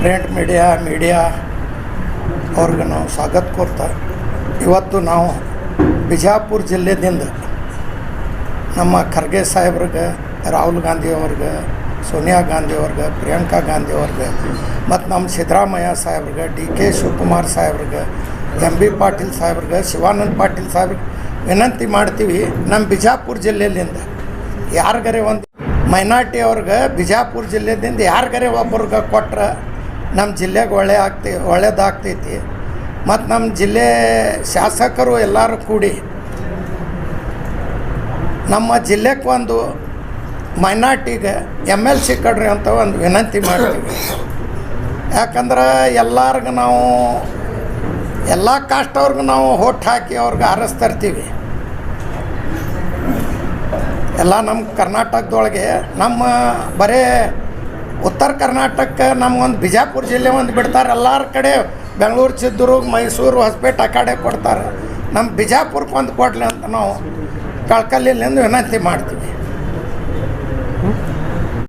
Print media media ಅವ್ರಿಗೆ ನಾವು ಸ್ವಾಗತ ಕೊಡ್ತಾ ಇವತ್ತು ನಾವು ಬಿಜಾಪುರ ಜಿಲ್ಲೆದಿಂದ ನಮ್ಮ ಖರ್ಗೆ ಸಾಹೇಬ್ರಿಗೆ, ರಾಹುಲ್ ಗಾಂಧಿಯವ್ರಿಗೆ ಸೋನಿಯಾ ಗಾಂಧಿ ಅವ್ರಿಗೆ, ಪ್ರಿಯಾಂಕಾ ಗಾಂಧಿ ಅವ್ರಿಗೆ, ಮತ್ತು ನಮ್ಮ ಸಿದ್ದರಾಮಯ್ಯ ಸಾಹೇಬ್ರಿಗೆ, ಡಿ ಕೆ ಶಿವಕುಮಾರ್ ಸಾಹೇಬ್ರಿಗೆ, ಎಂ ಬಿ ಪಾಟೀಲ್ ಸಾಹೇಬ್ರಿಗೆ, ಶಿವಾನಂದ ಪಾಟೀಲ್ ಸಾಹೇಬ್ರಿಗೆ ವಿನಂತಿ ಮಾಡ್ತೀವಿ, ನಮ್ಮ ಬಿಜಾಪುರ ಜಿಲ್ಲೆಯಿಂದ ಯಾರಿಗರೆ ಒಂದು ಮೈನಾರ್ಟಿ ಅವ್ರಿಗೆ ಬಿಜಾಪುರ ಜಿಲ್ಲೆದಿಂದ ಯಾರಿಗರೆ ಒಬ್ಬರಿಗೆ ಕೊಟ್ರೆ ನಮ್ಮ ಜಿಲ್ಲೆಗೆ ಒಳ್ಳೆ ಆಗ್ತಿ, ಒಳ್ಳೇದಾಗ್ತೈತಿ. ಮತ್ತು ನಮ್ಮ ಜಿಲ್ಲೆ ಶಾಸಕರು ಎಲ್ಲರೂ ಕೂಡಿ ನಮ್ಮ ಜಿಲ್ಲೆಗೆ ಒಂದು ಮೈನಾರ್ಟಿಗೆ ಎಂ ಎಲ್ ಸಿ ಕಡ್ರಿ ಅಂತ ಒಂದು ವಿನಂತಿ ಮಾಡ್ತೀವಿ. ಯಾಕಂದ್ರೆ ಎಲ್ಲರಿಗೂ ನಾವು, ಎಲ್ಲ ಕಾಸ್ಟ್ ಅವ್ರಿಗೆ ನಾವು ಹೋಟ್ ಹಾಕಿ ಅವ್ರಿಗೆ ಆರಿಸ್ತರ್ತೀವಿ. ಎಲ್ಲ ನಮ್ಮ ಕರ್ನಾಟಕದೊಳಗೆ ನಮ್ಮ ಬರೇ ಉತ್ತರ ಕರ್ನಾಟಕ ನಮ್ಗೊಂದು ಬಿಜಾಪುರ ಜಿಲ್ಲೆ ಒಂದು ಬಿಡ್ತಾರೆ. ಎಲ್ಲರ ಕಡೆ ಬೆಂಗಳೂರು ಚಿತ್ರದುರ್ಗ ಮೈಸೂರು, ಹೊಸಪೇಟೆ ಆ ಕಡೆ ಕೊಡ್ತಾರೆ. ನಮ್ಮ ಬಿಜಾಪುರಕ್ಕೆ ಒಂದು ಕೊಡಲಿ ಅಂತ ನಾವು ಕಳ್ಕಲ್ಲಿಂದ ವಿನಂತಿ ಮಾಡ್ತೀವಿ.